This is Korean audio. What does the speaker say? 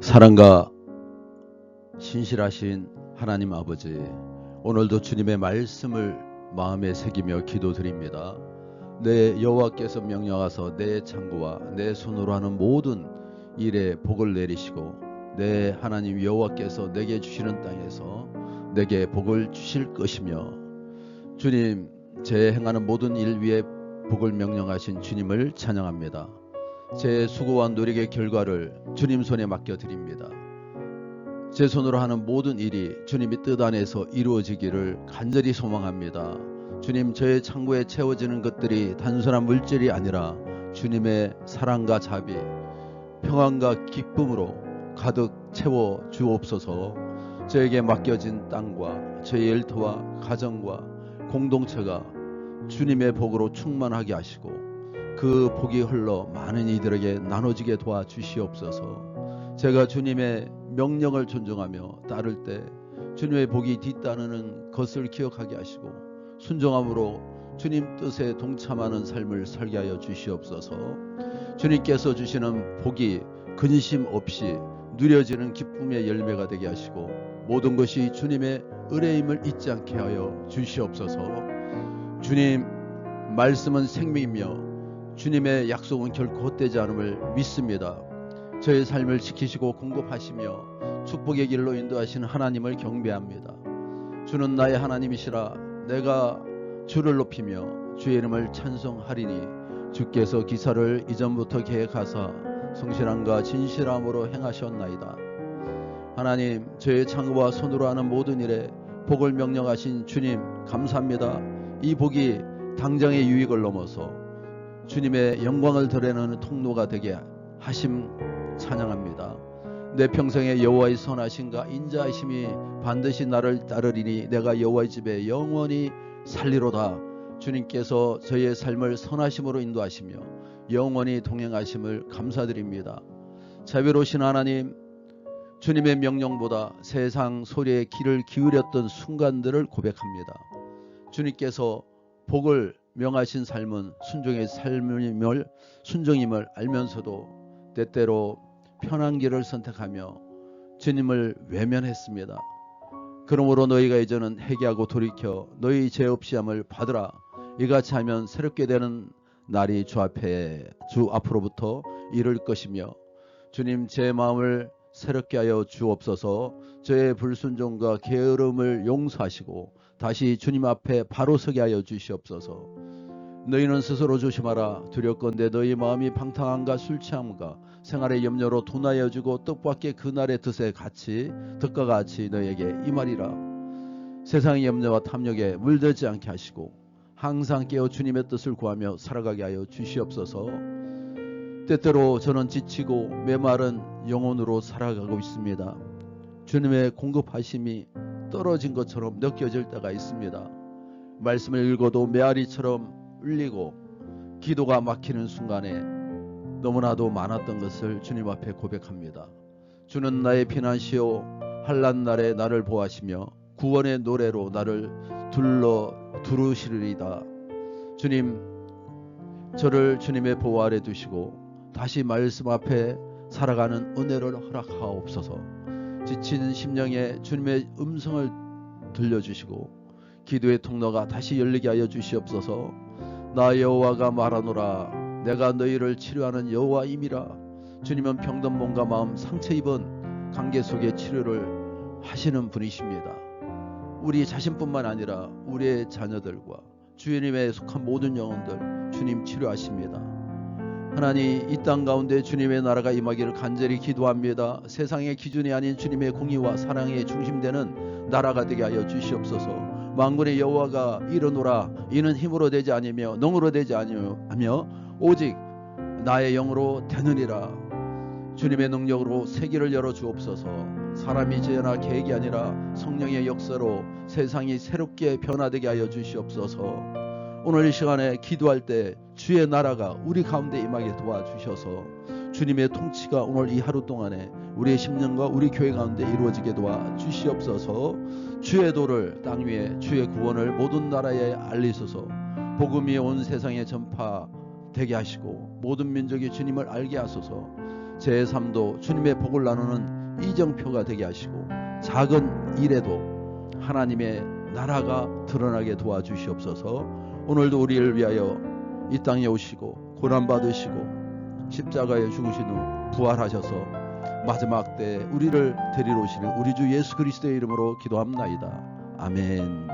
사랑과 신실하신 하나님 아버지, 오늘도 주님의 말씀을 마음에 새기며 기도드립니다. 내 여호와께서 명령하사 내 창고와 내 손으로 하는 모든 일에 복을 내리시고 내 하나님 여호와께서 내게 주시는 땅에서 내게 복을 주실 것이며 주님 제 행하는 모든 일 위에 복을 명령하신 주님을 찬양합니다. 제 수고와 노력의 결과를 주님 손에 맡겨 드립니다. 제 손으로 하는 모든 일이 주님이 뜻 안에서 이루어지기를 간절히 소망합니다. 주님, 저의 창고에 채워지는 것들이 단순한 물질이 아니라 주님의 사랑과 자비, 평안과 기쁨으로 가득 채워 주옵소서. 저에게 맡겨진 땅과 저의 일터와 가정과 공동체가 주님의 복으로 충만하게 하시고 그 복이 흘러 많은 이들에게 나눠지게 도와 주시옵소서. 제가 주님의 명령을 존중하며 따를 때 주님의 복이 뒤따르는 것을 기억하게 하시고 순종함으로 주님 뜻에 동참하는 삶을 살게 하여 주시옵소서. 주님께서 주시는 복이 근심 없이 누려지는 기쁨의 열매가 되게 하시고 모든 것이 주님의 의뢰임을 잊지 않게 하여 주시옵소서. 주님 말씀은 생명이며 주님의 약속은 결코 헛되지 않음을 믿습니다. 저의 삶을 지키시고 공급하시며 축복의 길로 인도하시는 하나님을 경배합니다. 주는 나의 하나님이시라 내가 주를 높이며 주의 이름을 찬송하리니 주께서 기사를 이전부터 계획하사 성실함과 진실함으로 행하셨나이다. 하나님 저의 창고와 손으로 하는 모든 일에 복을 명령하신 주님 감사합니다. 이 복이 당장의 유익을 넘어서 주님의 영광을 드러내는 통로가 되게 하심 찬양합니다. 내 평생에 여호와의 선하심과 인자하심이 반드시 나를 따르리니 내가 여호와의 집에 영원히 살리로다. 주님께서 저의 삶을 선하심으로 인도하시며 영원히 동행하심을 감사드립니다. 자비로우신 하나님, 주님의 명령보다 세상 소리에 귀를 기울였던 순간들을 고백합니다. 주님께서 복을 명하신 삶은 순종의 삶임을 순종임을 알면서도 때때로 편한 길을 선택하며 주님을 외면했습니다. 그러므로 너희가 이제는 회개하고 돌이켜 너희 죄 없이 함을 받으라. 이같이 하면 새롭게 되는 날이 주 앞에 주 앞으로부터 이를 것이며 주님 제 마음을 새롭게 하여 주옵소서. 저의 불순종과 게으름을 용서하시고 다시 주님 앞에 바로 서게 하여 주시옵소서. 너희는 스스로 조심하라. 두렵건대 너희 마음이 방탕함과 술 취함과 생활의 염려로 둔하여 주고 뜻밖의 그날의 뜻에 같이 뜻과 같이 너에게 이 말이라. 세상의 염려와 탐욕에 물들지 않게 하시고 항상 깨어 주님의 뜻을 구하며 살아가게 하여 주시옵소서. 때때로 저는 지치고 메마른 영혼으로 살아가고 있습니다. 주님의 공급하심이 떨어진 것처럼 느껴질 때가 있습니다. 말씀을 읽어도 메아리처럼 울리고 기도가 막히는 순간에 너무나도 많았던 것을 주님 앞에 고백합니다. 주는 나의 피난시요 한란 날에 나를 보하시며 구원의 노래로 나를 둘러 두르시리이다. 주님 저를 주님의 보호 아래 두시고 다시 말씀 앞에 살아가는 은혜를 허락하옵소서. 지친 심령에 주님의 음성을 들려주시고 기도의 통로가 다시 열리게 하여 주시옵소서. 나 여호와가 말하노라 내가 너희를 치료하는 여호와임이라. 주님은 병든 몸과 마음 상처 입은 관계 속의 치료를 하시는 분이십니다. 우리 자신뿐만 아니라 우리의 자녀들과 주님에 속한 모든 영혼들 주님 치료하십니다. 하나님 이 땅 가운데 주님의 나라가 임하기를 간절히 기도합니다. 세상의 기준이 아닌 주님의 공의와 사랑에 중심되는 나라가 되게 하여 주시옵소서. 만군의 여호와가 이르노라 이는 힘으로 되지 아니며 능으로 되지 아니며 오직 나의 영으로 되느니라. 주님의 능력으로 세계를 열어 주옵소서. 사람이 제나 계획이 아니라 성령의 역사로 세상이 새롭게 변화되게 하여 주시옵소서. 오늘 이 시간에 기도할 때 주의 나라가 우리 가운데 임하게 도와주셔서 주님의 통치가 오늘 이 하루 동안에 우리의 심령과 우리 교회 가운데 이루어지게 도와 주시옵소서. 주의 도를 땅 위에 주의 구원을 모든 나라에 알리소서. 복음이 온 세상에 전파되게 하시고 모든 민족이 주님을 알게 하소서. 제 삶도 주님의 복을 나누는 이정표가 되게 하시고 작은 일에도 하나님의 나라가 드러나게 도와주시옵소서. 오늘도 우리를 위하여 이 땅에 오시고 고난 받으시고 십자가에 죽으신 후 부활하셔서 마지막 때 우리를 데리러 오시는 우리 주 예수 그리스도의 이름으로 기도합나이다. 아멘.